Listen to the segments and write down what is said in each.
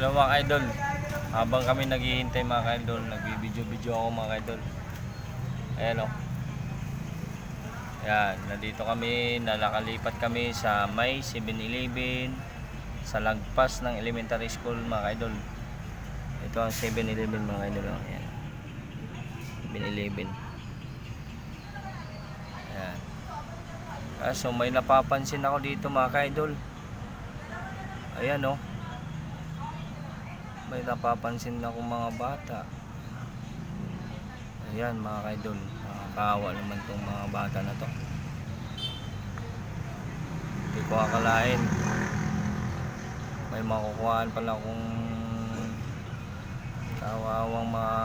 Hello mga idol. Habang kami naghihintay mga idol, nagbibideo-video ako mga idol. Ayan o. Ayan, nandito kami, nalakalipat kami sa may 7-Eleven sa lagpas ng elementary school mga idol. Ito ang 7-Eleven mga idol. oh. Ayan. 7-Eleven. Ayan. Ah, so may napapansin ako dito mga idol. Ayan oh. May napapansin ako mga bata. Ayan mga kaidol. Nakakaawa naman tong mga bata na to. Hindi ko akalain. May makukuhaan pala kung kawawang mga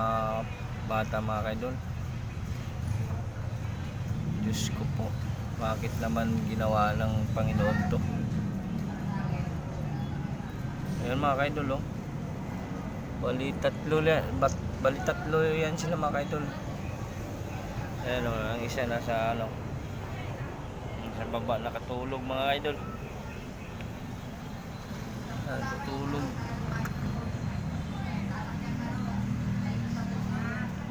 bata mga kaidol. Diyos ko po. Bakit naman ginawa ng Panginoon to? Ayan mga kaidol oh. Bali tatlo, bat, bali tatlo yan sila mga kaidol. Ayan oh, ang isa nasa ano. Sa baba nakatulog mga idol. Natutulog.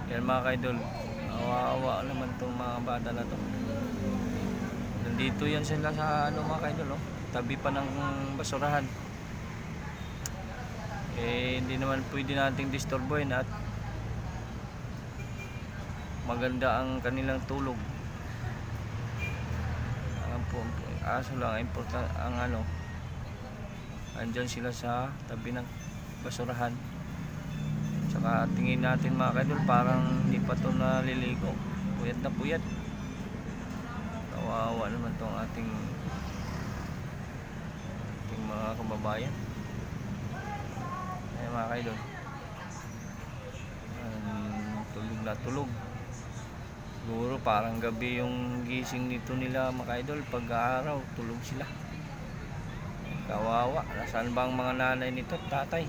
Yan mga kaidol. Awa-awa naman tong mga bata na to. Nandito yan sila sa ano mga kaidol oh. Tabi pa ng basurahan eh hindi naman pwede nating disturbohin at maganda ang kanilang tulog. Ang po aso lang important ang ano andyan sila sa tabi ng basurahan. Tsaka tingin natin mga kadol parang hindi pa to naliligo. Puyat na puyat. Kawawa naman tong ating ating mga kababayan. Ayan mga kaidol. Um, tulog na tulog. Siguro parang gabi yung gising nito nila mga kaidol. Pag araw, tulog sila. Kawawa. Nasaan ba ang mga nanay nito? at Tatay.